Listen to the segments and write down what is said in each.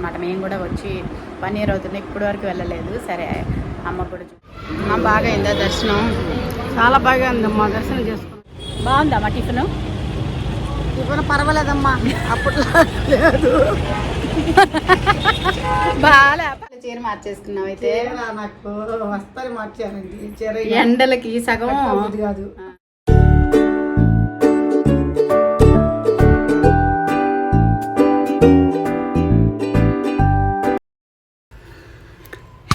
అనమాట మేము కూడా వచ్చి వన్ ఇయర్ అవుతుంది. ఇప్పటి వరకు వెళ్ళలేదు. సరే అమ్మ కూడా అమ్మ బాగా అయిందా దర్శనం? చాలా బాగా ఉందమ్మా దర్శనం చేసుకున్నాం. బాగుందమ్మా టిఫిన్? ఇప్పుడు పర్వాలేదమ్మా. అప్పట్లో లేదు. బాగా చీర మార్చేసుకున్నావు అయితే. నాకు వస్తారు మార్చారండి. చీర ఎండలకి సగం. కాదు.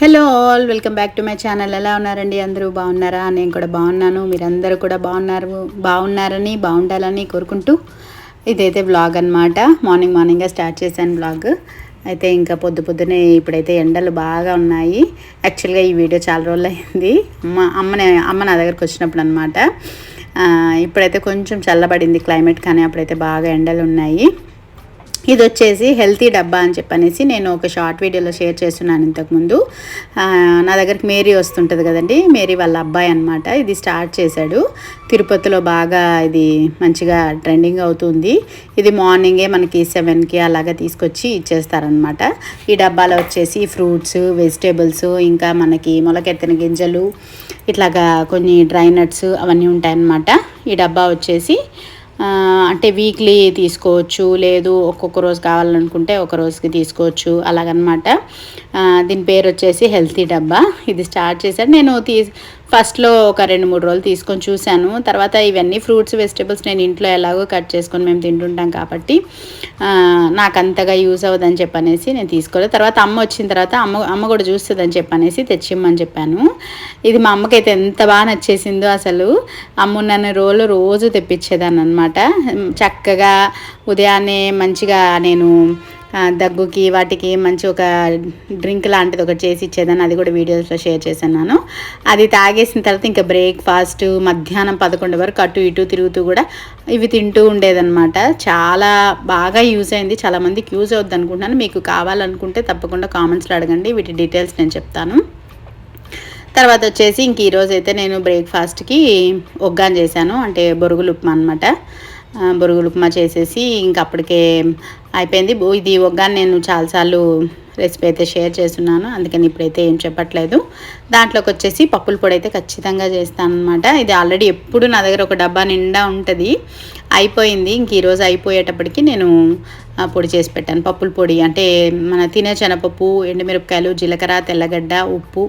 Hello all welcome back to my channel. ఎలా ఉన్నారండి? అందరూ బాగున్నారా? నేను కూడా బాగున్నాను. మీరందరూ కూడా బాగున్నారు బాగున్నారని బాగుండాలని కోరుకుంటూ ఇదైతే బ్లాగ్ అన్నమాట. మార్నింగ్ మార్నింగ్గా స్టార్ట్ చేశాను బ్లాగ్ అయితే ఇంకా పొద్దు పొద్దునే ఇప్పుడైతే ఎండలు బాగా ఉన్నాయి. యాక్చువల్గా ఈ వీడియో చాలా రోజులు అయింది. అమ్మ అమ్మనే అమ్మ నా దగ్గరకు వచ్చినప్పుడు అనమాట ఇప్పుడైతే కొంచెం చల్లబడింది క్లైమేట్ కానీ అప్పుడైతే బాగా ఎండలు ఉన్నాయి. ఇది వచ్చేసి హెల్తీ డబ్బా అని చెప్పనేసి నేను ఒక షార్ట్ వీడియోలో షేర్ చేస్తున్నాను ఇంతకుముందు. నా దగ్గరికి మేరీ వస్తుంటుంది కదండి. మేరీ వాళ్ళ అబ్బాయి అనమాట ఇది స్టార్ట్ చేశాడు. తిరుపతిలో బాగా ఇది మంచిగా ట్రెండింగ్ అవుతుంది. ఇది మార్నింగే మనకి సెవెన్కి అలాగా తీసుకొచ్చి ఇచ్చేస్తారనమాట ఈ డబ్బాలో వచ్చేసి ఫ్రూట్స్ వెజిటేబుల్స్ ఇంకా మనకి మొలకెత్తిన గింజలు ఇట్లాగా కొన్ని డ్రై నట్స్ అవన్నీ ఉంటాయన్నమాట. ఈ డబ్బా వచ్చేసి అంటే వీక్లీ తీసుకోవచ్చు లేదు ఒక్కొక్క రోజు కావాలనుకుంటే ఒక రోజుకి తీసుకోవచ్చు అలాగనమాట. దీని పేరు వచ్చేసి హెల్తీ డబ్బా ఇది స్టార్ట్ చేశాను. నేను తీ ఫస్ట్లో ఒక రెండు మూడు రోజులు తీసుకొని చూశాను. తర్వాత ఇవన్నీ ఫ్రూట్స్ వెజిటేబుల్స్ నేను ఇంట్లో ఎలాగో కట్ చేసుకొని మేము తింటుంటాం కాబట్టి నాకు అంతగా యూస్ అవ్వదని చెప్పనేసి నేను తీసుకోలేదు. తర్వాత అమ్మ వచ్చిన తర్వాత అమ్మ అమ్మ కూడా చూస్తుందని చెప్పనేసి తెచ్చిమ్మని చెప్పాను. ఇది మా అమ్మకైతే ఎంత బాగా నచ్చేసిందో అసలు. అమ్మ నన్ను రోజులు రోజు తెప్పించేదాన్ని అనమాట చక్కగా ఉదయాన్నే మంచిగా నేను దగ్గుకి వాటికి మంచి ఒక డ్రింక్ లాంటిది ఒకటి చేసి ఇచ్చేదాన్ని. అది కూడా వీడియోస్లో షేర్ చేశాను అది తాగేసిన తర్వాత ఇంకా బ్రేక్ఫాస్ట్ మధ్యాహ్నం పదకొండు వరకు అటు ఇటు తిరుగుతూ కూడా ఇవి తింటూ ఉండేదన్నమాట. చాలా బాగా యూజ్ అయింది. చాలామందికి యూజ్ అవుద్ది అనుకుంటున్నాను. మీకు కావాలనుకుంటే తప్పకుండా కామెంట్స్లో అడగండి. వీటి డీటెయిల్స్ నేను చెప్తాను. తర్వాత వచ్చేసి ఇంక ఈరోజు అయితే నేను బ్రేక్ఫాస్ట్కి ఒగ్గాన్ చేశాను. అంటే బొరుగులు ఉప్మా అనమాట బొరుగులు ఉప్మా చేసేసి ఇంక అప్పటికే అయిపోయింది. ఇది ఒగ్గాన్ నేను చాలాసార్లు రెసిపీ అయితే షేర్ చేస్తున్నాను. అందుకని ఇప్పుడైతే ఏం చెప్పట్లేదు. దాంట్లోకి వచ్చేసి పప్పుల పొడి అయితే ఖచ్చితంగా చేస్తాను అనమాట ఇది ఆల్రెడీ ఎప్పుడు నా దగ్గర ఒక డబ్బా నిండా ఉంటుంది. అయిపోయింది. ఇంక ఈరోజు అయిపోయేటప్పటికి నేను పొడి చేసి పెట్టాను. పప్పుల పొడి అంటే మన తినే శనపప్పు ఎండుమిరపకాయలు జీలకర్ర తెల్లగడ్డ ఉప్పు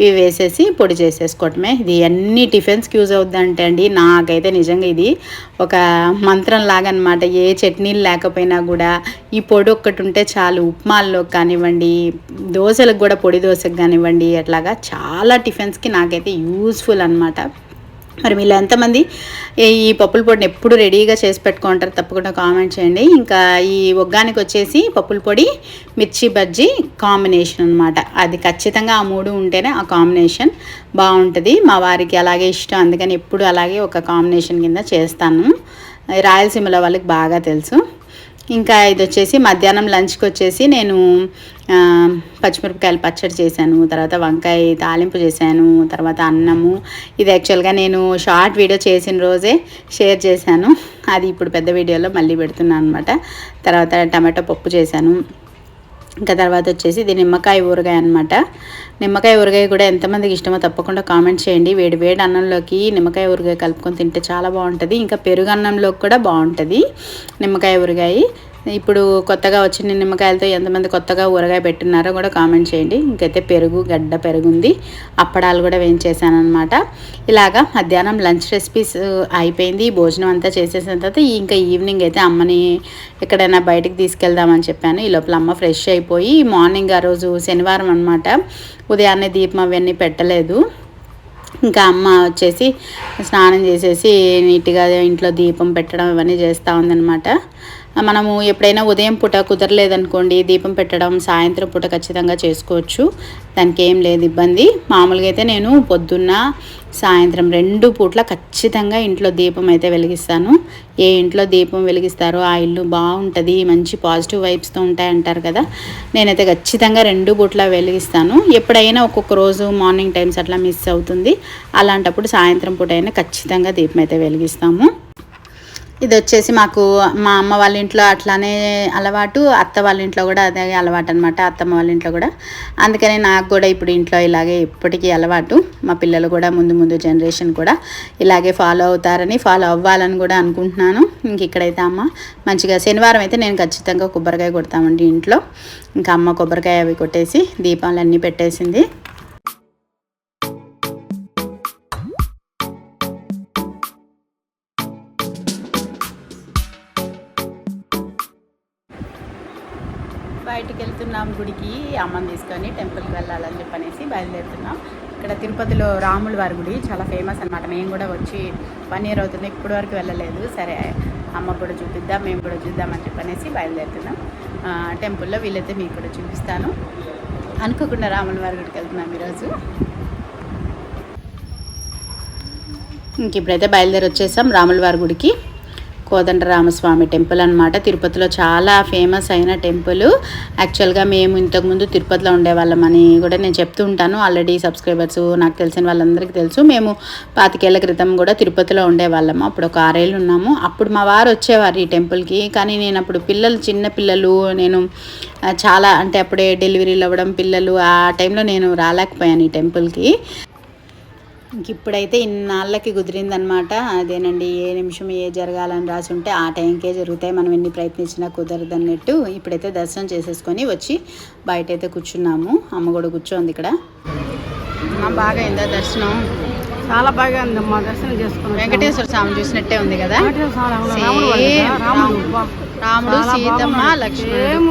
ఇవి వేసేసి పొడి చేసేసుకోవటమే. ఇది అన్ని టిఫిన్స్కి యూజ్ అవుద్దంటే అండి నాకైతే నిజంగా ఇది ఒక మంత్రం లాగా అనమాట ఏ చట్నీలు లేకపోయినా కూడా ఈ పొడి ఒక్కటి ఉంటే చాలు. ఉప్మాల్లో కానివ్వండి దోశలకు కూడా పొడి దోశకు కానివ్వండి అట్లాగా చాలా చాలా టిఫిన్స్కి నాకైతే యూస్ఫుల్ అనమాట మరి మీరు ఎంతమంది ఈ- ఈ పప్పుల పొడిని ఎప్పుడు రెడీగా చేసి పెట్టుకుంటారు తప్పకుండా కామెంట్ చేయండి. ఇంకా ఈ ఒగ్గానికి వచ్చేసి పప్పుల పొడి మిర్చి బజ్జీ కాంబినేషన్ అనమాట అది ఖచ్చితంగా ఆ మూడు ఉంటేనే ఆ కాంబినేషన్ బాగుంటుంది. మా వారికి అలాగే ఇష్టం. అందుకని ఎప్పుడు అలాగే ఒక కాంబినేషన్ కింద చేస్తాను. రాయలసీమలో వాళ్ళకి బాగా తెలుసు. ఇంకా ఇది వచ్చేసి మధ్యాహ్నం లంచ్కి వచ్చేసి నేను పచ్చిమిరపకాయలు పచ్చడి చేశాను తర్వాత వంకాయ తాలింపు చేశాను తర్వాత అన్నము. ఇది యాక్చువల్గా నేను షార్ట్ వీడియో చేసిన రోజే షేర్ చేశాను. అది ఇప్పుడు పెద్ద వీడియోలో మళ్ళీ పెడుతున్నాను అనమాట తర్వాత టమాటో పప్పు చేశాను. ఇంకా తర్వాత వచ్చేసి ఇది నిమ్మకాయ ఊరగాయ అనమాట నిమ్మకాయ ఊరగాయ కూడా ఎంతమందికి ఇష్టమో తప్పకుండా కామెంట్ చేయండి. వేడి వేడి అన్నంలోకి నిమ్మకాయ ఊరగాయ కలుపుకొని తింటే చాలా బాగుంటుంది. ఇంకా పెరుగు అన్నంలోకి కూడా బాగుంటుంది నిమ్మకాయ ఊరగాయ. ఇప్పుడు కొత్తగా వచ్చిన నిమ్మకాయలతో ఎంతమంది కొత్తగా ఊరగాయ పెట్టున్నారో కూడా కామెంట్ చేయండి. ఇంకైతే పెరుగు గడ్డ పెరుగు ఉంది అప్పడాలు కూడా వేయించేసాను ఇలాగా మధ్యాహ్నం లంచ్ రెసిపీస్ అయిపోయింది. భోజనం అంతా చేసేసిన తర్వాత ఇంకా ఈవినింగ్ అయితే అమ్మని ఎక్కడైనా బయటికి తీసుకెళ్దామని చెప్పాను. ఈ లోపల అమ్మ ఫ్రెష్ అయిపోయి మార్నింగ్ ఆ రోజు శనివారం అనమాట ఉదయాన్నే దీపం అవన్నీ పెట్టలేదు. ఇంకా అమ్మ వచ్చేసి స్నానం చేసేసి నీట్గా ఇంట్లో దీపం పెట్టడం ఇవన్నీ చేస్తూ ఉందన్నమాట. మనము ఎప్పుడైనా ఉదయం పూట కుదరలేదనుకోండి దీపం పెట్టడం సాయంత్రం పూట ఖచ్చితంగా చేసుకోవచ్చు. దానికి ఏం లేదు ఇబ్బంది. మామూలుగా అయితే నేను పొద్దున్న సాయంత్రం రెండు పూట్ల ఖచ్చితంగా ఇంట్లో దీపం అయితే వెలిగిస్తాను. ఏ ఇంట్లో దీపం వెలిగిస్తారో ఆ ఇల్లు బాగుంటుంది మంచి పాజిటివ్ వైబ్స్తో ఉంటాయంటారు కదా. నేనైతే ఖచ్చితంగా రెండు పూట్ల వెలిగిస్తాను. ఎప్పుడైనా ఒక్కొక్క రోజు మార్నింగ్ టైమ్స్ అట్లా మిస్ అవుతుంది. అలాంటప్పుడు సాయంత్రం పూట అయినా ఖచ్చితంగా దీపం అయితే వెలిగిస్తాము. ఇది వచ్చేసి మాకు మా అమ్మ వాళ్ళ ఇంట్లో అట్లానే అలవాటు అత్త వాళ్ళ ఇంట్లో కూడా అదే అలవాటు అనమాట అత్తమ్మ వాళ్ళ ఇంట్లో కూడా. అందుకని నాకు కూడా ఇప్పుడు ఇంట్లో ఇలాగే ఇప్పటికీ అలవాటు. మా పిల్లలు కూడా ముందు ముందు జనరేషన్ కూడా ఇలాగే ఫాలో అవుతారని ఫాలో అవ్వాలని కూడా అనుకుంటున్నాను. ఇంక ఇక్కడైతే అమ్మ మంచిగా శనివారం అయితే నేను ఖచ్చితంగా కొబ్బరికాయ కొడతామండి ఇంట్లో. ఇంకా అమ్మ కొబ్బరికాయ అవి కొట్టేసి దీపాలన్నీ పెట్టేసింది. అమ్మని తీసుకొని టెంపుల్కి వెళ్ళాలని చెప్పనేసి బయలుదేరుతున్నాం. ఇక్కడ తిరుపతిలో రాముల వారి గుడి చాలా ఫేమస్ అనమాట మేము కూడా వచ్చి వన్ ఇయర్ అవుతుంది ఇప్పటి వరకు వెళ్ళలేదు. సరే అమ్మ కూడా చూపిద్దాం మేము కూడా చూద్దామని చెప్పనేసి బయలుదేరుతున్నాం. టెంపుల్లో వీలైతే మీకు కూడా చూపిస్తాను. అనుకోకుండా రాముల వారి గుడికి వెళ్తున్నాం ఈరోజు. ఇంక ఇప్పుడైతే బయలుదేరి వచ్చేసాం రాముల వారి గుడికి. కోదండరామస్వామి టెంపుల్ అనమాట తిరుపతిలో చాలా ఫేమస్ అయిన టెంపుల్. యాక్చువల్గా మేము ఇంతకుముందు తిరుపతిలో ఉండేవాళ్ళమని కూడా నేను చెప్తూ ఉంటాను. ఆల్రెడీ సబ్స్క్రైబర్స్ నాకు తెలిసిన వాళ్ళందరికీ తెలుసు. మేము పాతికేళ్ళ క్రితం కూడా తిరుపతిలో ఉండేవాళ్ళము. అప్పుడు ఒక ఆరేళ్ళు ఉన్నాము. అప్పుడు మా వారు వచ్చేవారు ఈ టెంపుల్కి. కానీ నేను అప్పుడు పిల్లలు చిన్న పిల్లలు నేను చాలా అంటే అప్పుడే డెలివరీలు అవ్వడం పిల్లలు ఆ టైంలో నేను రాలేకపోయాను ఈ టెంపుల్కి. ఇంక ఇప్పుడైతే ఇన్నాళ్ళకి కుదిరిందనమాట అదేనండి ఏ నిమిషం ఏ జరగాలని రాసి ఉంటే ఆ టైంకే జరుగుతాయి. మనం ఎన్ని ప్రయత్నించినా కుదరదు అన్నట్టు ఇప్పుడైతే దర్శనం చేసేసుకొని వచ్చి బయట అయితే కూర్చున్నాము. అమ్మ కూడా కూర్చోంది ఇక్కడ. బాగా అయిందా దర్శనం? చాలా బాగా ఉందమ్మా దర్శనం చేసుకున్నాం వెంకటేశ్వర స్వామి చూసినట్టే ఉంది కదా. రాముడు సీతమ్మ సేమ్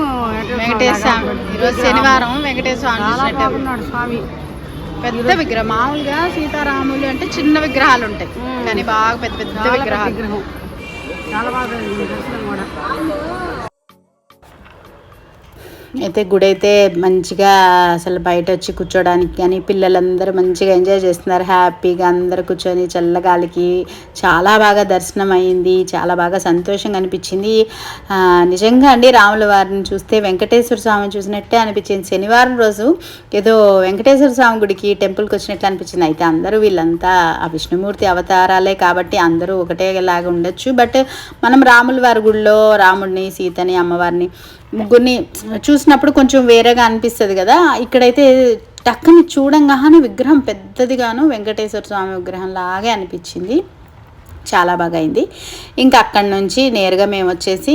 వెంకటేశ్వర స్వామి. ఈరోజు శనివారం వెంకటేశ్వర స్వామి చూసినట్టే స్వామి. పెద్ద విగ్రహం. మామూలుగా సీతారాములు అంటే చిన్న విగ్రహాలు ఉంటాయి. కానీ బాగా పెద్ద పెద్ద విగ్రహాలు. విగ్రహం. చాలా బాగా అయితే గుడి అయితే మంచిగా అసలు బయట వచ్చి కూర్చోడానికి కానీ పిల్లలందరూ మంచిగా ఎంజాయ్ చేస్తున్నారు. హ్యాపీగా అందరు కూర్చొని చల్లగాలికి చాలా బాగా దర్శనం అయింది. చాలా బాగా సంతోషంగా అనిపించింది. నిజంగా అండి రాముల వారిని చూస్తే వెంకటేశ్వర స్వామిని చూసినట్టే అనిపించింది. శనివారం రోజు ఏదో వెంకటేశ్వర స్వామి గుడికి టెంపుల్కి వచ్చినట్లు అనిపించింది. అయితే అందరూ వీళ్ళంతా ఆ విష్ణుమూర్తి అవతారాలే కాబట్టి అందరూ ఒకటేలాగా ఉండొచ్చు. బట్ మనం రాముల వారి గుడిలో రాముడిని సీతని అమ్మవారిని ముగ్గురిని చూసినప్పుడు కొంచెం వేరేగా అనిపిస్తుంది కదా. ఇక్కడైతే టక్కని చూడంగానే విగ్రహం పెద్దదిగాను వెంకటేశ్వర స్వామి విగ్రహం లాగే అనిపించింది. చాలా బాగా అయింది ఇంకా అక్కడి నుంచి నేరుగా మేము వచ్చేసి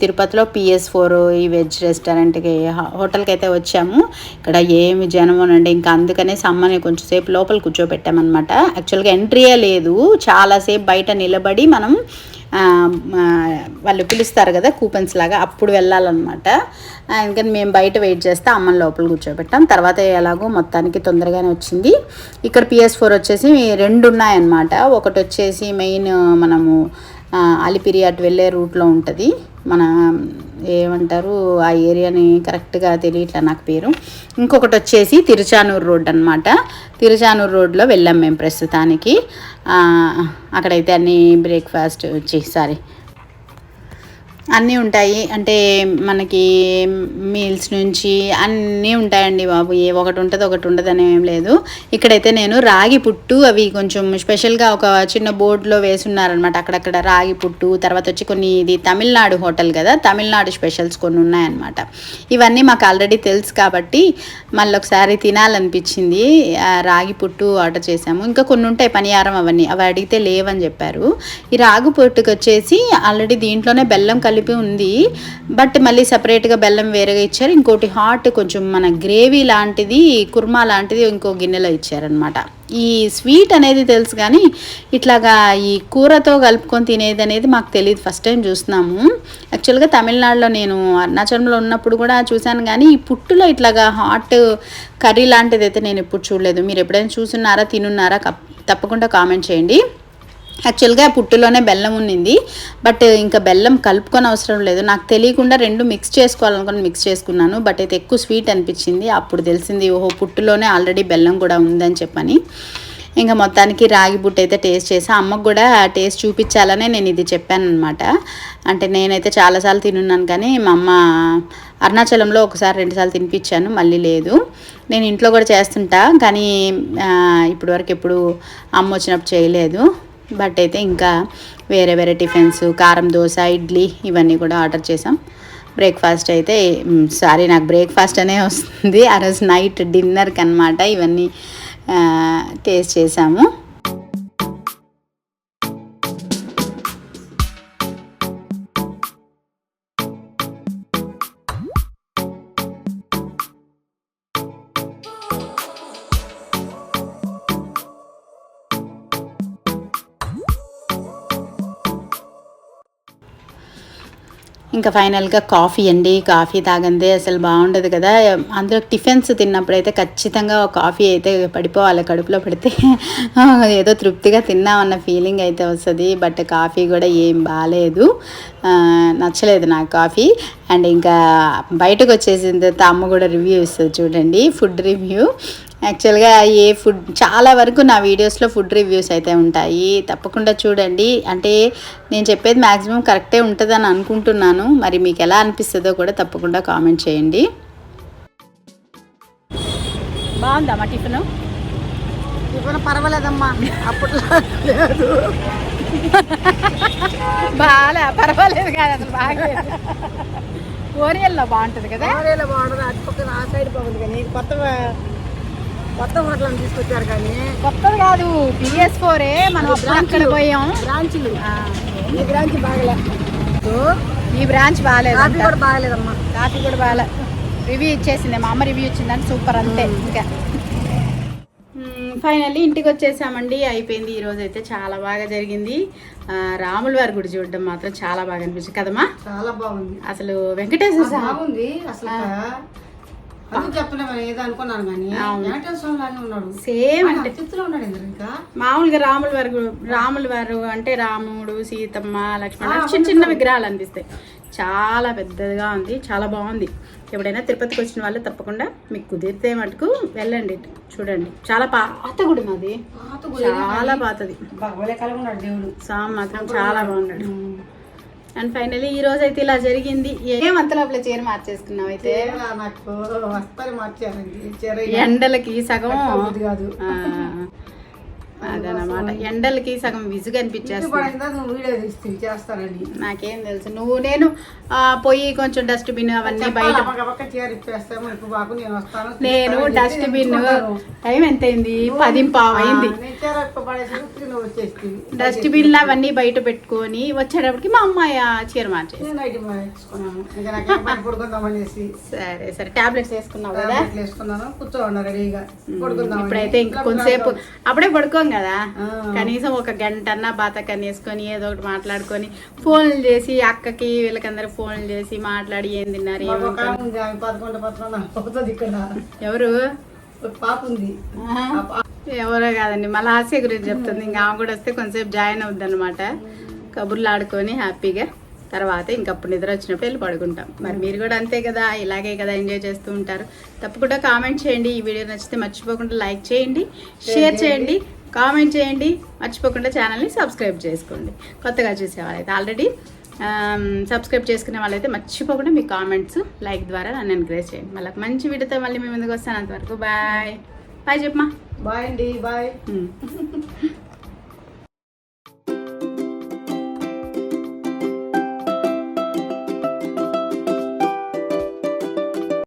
తిరుపతిలో పిఎస్ ఫోర్ ఈ వెజ్ రెస్టారెంట్కి హోటల్కి అయితే వచ్చాము. ఇక్కడ ఏమి జనమోనండి. ఇంకా అందుకనే అమ్మని కొంచెం సేపు లోపల కూర్చోబెట్టామన్నమాట. యాక్చువల్గా ఎంట్రీయే లేదు. చాలాసేపు బయట నిలబడి మనం వాళ్ళు పిలుస్తారు కదా కూపన్స్ లాగా అప్పుడు వెళ్ళాలన్నమాట. అందుకని మేము బయట వెయిట్ చేస్తే అమ్మని లోపల కూర్చోబెట్టాం. తర్వాత ఎలాగో మొత్తానికి తొందరగానే వచ్చింది. ఇక్కడ పిఎస్ ఫోర్ వచ్చేసి రెండు ఉన్నాయన్నమాట ఒకటి వచ్చేసి మెయిన్ మనము అలిపిరి అటు వెళ్ళే రూట్లో ఉంటుంది. మన ఏమంటారు ఆ ఏరియాని కరెక్ట్గా తెలియట్లా నాకు పేరు. ఇంకొకటి వచ్చేసి తిరుచానూరు రోడ్ అనమాట తిరుచానూరు రోడ్లో వెళ్ళాం మేము ప్రస్తుతానికి. అక్కడైతే అన్ని బ్రేక్ఫాస్ట్ వచ్చి సారీ అన్నీ ఉంటాయి. అంటే మనకి మీల్స్ నుంచి అన్నీ ఉంటాయండి బాబు. ఏ ఒకటి ఉంటుంది ఒకటి ఉండదు అని ఏం లేదు. ఇక్కడైతే నేను రాగి పుట్టు అవి కొంచెం స్పెషల్గా ఒక చిన్న బోర్డులో వేసి ఉన్నారనమాట అక్కడక్కడ రాగి పుట్టు తర్వాత వచ్చి కొన్ని ఇది తమిళనాడు హోటల్ కదా తమిళనాడు స్పెషల్స్ కొన్ని ఉన్నాయన్నమాట. ఇవన్నీ మాకు ఆల్రెడీ తెలుసు కాబట్టి మళ్ళీ ఒకసారి తినాలనిపించింది. రాగి పుట్టు ఆర్డర్ చేసాము ఇంకా కొన్ని ఉంటాయి పనియారం అవన్నీ. అవి అడిగితే లేవని చెప్పారు. ఈ రాగి పుట్టుకు వచ్చేసి ఆల్రెడీ దీంట్లోనే బెల్లం కలిపి కలిపి ఉంది. బట్ మళ్ళీ సపరేట్గా బెల్లం వేరేగా ఇచ్చారు. ఇంకోటి హాట్ కొంచెం మన గ్రేవీ లాంటిది కుర్మా లాంటిది ఇంకో గిన్నెలో ఇచ్చారనమాట ఈ స్వీట్ అనేది తెలుసు కానీ ఇట్లాగా ఈ కూరతో కలుపుకొని తినేది అనేది మాకు తెలియదు ఫస్ట్ టైం చూస్తున్నాము. యాక్చువల్గా తమిళనాడులో నేను అరుణాచలంలో ఉన్నప్పుడు కూడా చూశాను కానీ ఈ పుట్టులో ఇట్లాగా హాట్ కర్రీ లాంటిది అయితే నేను ఎప్పుడు చూడలేదు. మీరు ఎప్పుడైనా చూసున్నారా తినున్నారా తప్పకుండా కామెంట్ చేయండి. యాక్చువల్గా పుట్టులోనే బెల్లం ఉన్నింది బట్ ఇంకా బెల్లం కలుపుకొని అవసరం లేదు. నాకు తెలియకుండా రెండు మిక్స్ చేసుకోవాలనుకుని మిక్స్ చేసుకున్నాను బట్ అయితే ఎక్కువ స్వీట్ అనిపించింది. అప్పుడు తెలిసింది ఓహో పుట్టులోనే ఆల్రెడీ బెల్లం కూడా ఉందని చెప్పని. ఇంకా మొత్తానికి రాగి బుట్ట అయితే టేస్ట్ చేసా. అమ్మకు కూడా టేస్ట్ చూపించాలనే నేను ఇది చెప్పాను అనమాట అంటే నేనైతే చాలాసార్లు తినున్నాను కానీ మా అమ్మ అరుణాచలంలో ఒకసారి రెండుసార్లు తినిపించాను మళ్ళీ లేదు. నేను ఇంట్లో కూడా చేస్తుంటా కానీ ఇప్పటివరకు ఎప్పుడు అమ్మ వచ్చినప్పుడు చేయలేదు. బట్ అయితే ఇంకా వేరే వేరే టిఫిన్స్ కారం దోశ ఇడ్లీ ఇవన్నీ కూడా ఆర్డర్ చేసాం బ్రేక్ఫాస్ట్ అయితే సారీ నాకు బ్రేక్ఫాస్ట్ అనే వస్తుంది. ఆ రోజు నైట్ డిన్నర్కి అనమాట ఇవన్నీ టేస్ట్ చేసాము ఇంకా ఫైనల్గా కాఫీ అండి. కాఫీ తాగందే అసలు బాగుండదు కదా. అందులో టిఫిన్స్ తిన్నప్పుడైతే ఖచ్చితంగా ఒక కాఫీ అయితే పడిపోవాలి. కడుపులో పడితే ఏదో తృప్తిగా తిన్నామన్న ఫీలింగ్ అయితే వస్తుంది. బట్ కాఫీ కూడా ఏం బాగాలేదు నచ్చలేదు నాకు కాఫీ. అండ్ ఇంకా బయటకు వచ్చేసిన తర్వాత అమ్మ కూడా రివ్యూ ఇస్తుంది చూడండి. Food review. యాక్చువల్గా ఏ ఫుడ్ చాలా వరకు నా వీడియోస్లో ఫుడ్ రివ్యూస్ అయితే ఉంటాయి. తప్పకుండా చూడండి. అంటే నేను చెప్పేది మ్యాక్సిమం కరెక్టే ఉంటుందని అనుకుంటున్నాను. మరి మీకు ఎలా అనిపిస్తుందో కూడా తప్పకుండా కామెంట్ చేయండి. బాగుందా మా టిఫిన్? ఇప్పుడు పర్వాలేదమ్మా. లేదు. బాగా పర్వాలేదు కాదు అసలు బాగా ఓరియల్లో బాగుంటుంది కదా? ఆరేళ్ళ బాగుండదు అటు పక్కన ఆ సైడ్ బాగుంది కానీ కొత్త కొత్త హోటల్ తీసుకొచ్చారు కానీ కొత్తది కాదు బిఎస్ ఫోరే మనం అప్పుడు అక్కడ పోయాం. బ్రాంచ్లు. ఆ, ఈ బ్రాంచ్ బాగలే. ఈ బ్రాంచ్ బాగాలేదు కాఫీ కూడా బాగలేదమ్మా. కాఫీ కూడా బాగా రివ్యూ ఇచ్చేసింది మా అమ్మ రివ్యూ ఇచ్చిందని సూపర్ అంతే ఇంకా. ఫైనల్లీ ఇంటికి వచ్చేసామండి అయిపోయింది ఈ రోజు అయితే చాలా బాగా జరిగింది. ఆ, రాముల వారి గుడి చూడడం మాత్రం చాలా బాగా అనిపించింది కదమ్మా? చాలా బాగుంది. అసలు వెంకటేశ్వర బాగుంది. అసలు సేమ్ అంటే మామూలుగా రాముల వారు రాముల వారు అంటే రాముడు సీతమ్మ లక్ష్మణ చిన్న చిన్న విగ్రహాలు అనిపిస్తాయి. చాలా పెద్దదిగా ఉంది చాలా బాగుంది. ఎప్పుడైనా తిరుపతికి వచ్చిన వాళ్ళు తప్పకుండా మీకు కుదిరితే మటుకు వెళ్ళండి చూడండి. చాలా పాత గుడి మాది. చాలా పాతది. దేవుడు. సామ్ మాత్రం చాలా బాగున్నాడు. అండ్ ఫైనలీ ఈ రోజు అయితే ఇలా జరిగింది. ఏం అంత లోపల చీర మార్చేసుకున్నావు అయితే? ఎండలకి సగం. కాదు. అదనమాట ఎండలకి సగం విసుగు అనిపించేస్తుంది. నాకేం తెలుసు. నువ్వు నేను పోయి కొంచెం డస్ట్బిన్ అవన్నీ బయట నేను డస్ట్బిన్ టైం ఎంత అయింది పది పావు అయింది. నేను చీర ఇప్ప పడేసి ఉతికి నువ్వు వచ్చేసి? డస్ట్బిన్ అవన్నీ బయట పెట్టుకొని వచ్చేటప్పటికి మా అమ్మాయి ఆ చీర మార్చేసి అనేసి. సరే సరే. టాబ్లెట్స్ వేసుకున్నావు కదా? కూర్చోన్నా రెడీగా ఇప్పుడైతే ఇంక కొంతసేపు అప్పుడే పడుకోం కదా. కనీసం ఒక గంట అన్నా బాతకని వేసుకొని ఏదో ఒకటి మాట్లాడుకొని ఫోన్లు చేసి అక్కకి వీళ్ళకందరూ ఫోన్లు చేసి మాట్లాడి ఏం తిన్నారు ఎవరు? ఎవరో కాదండి మళ్ళీ హాస్య గురించి చెప్తుంది. ఇంకా ఆమె కూడా వస్తే కొంచెంసేపు జాయిన్ అవుద్ది అనమాట కబుర్లు ఆడుకొని హ్యాపీగా తర్వాత ఇంకప్పుడు నిద్ర వచ్చినప్పుడు వెళ్ళి పడుకుంటాం. మరి మీరు కూడా అంతే కదా ఇలాగే కదా ఎంజాయ్ చేస్తూ ఉంటారు. తప్పకుండా కామెంట్ చేయండి. ఈ వీడియో నచ్చితే మర్చిపోకుండా లైక్ చేయండి షేర్ చేయండి. కామెంట్ చేయండి. మర్చిపోకుండా ఛానల్ని సబ్స్క్రైబ్ చేసుకోండి. కొత్తగా చూసే వాళ్ళైతే ఆల్రెడీ సబ్స్క్రైబ్ చేసుకునే వాళ్ళైతే మర్చిపోకుండా మీ కామెంట్స్ లైక్ ద్వారా నన్ను ఎంకరేజ్ చేయండి. మళ్ళీ మంచి వీడియోతో మళ్ళీ మీ ముందుకు వస్తాను అంతవరకు. బాయ్. బాయ్ చెప్పమా బాయ్ అండి బాయ్.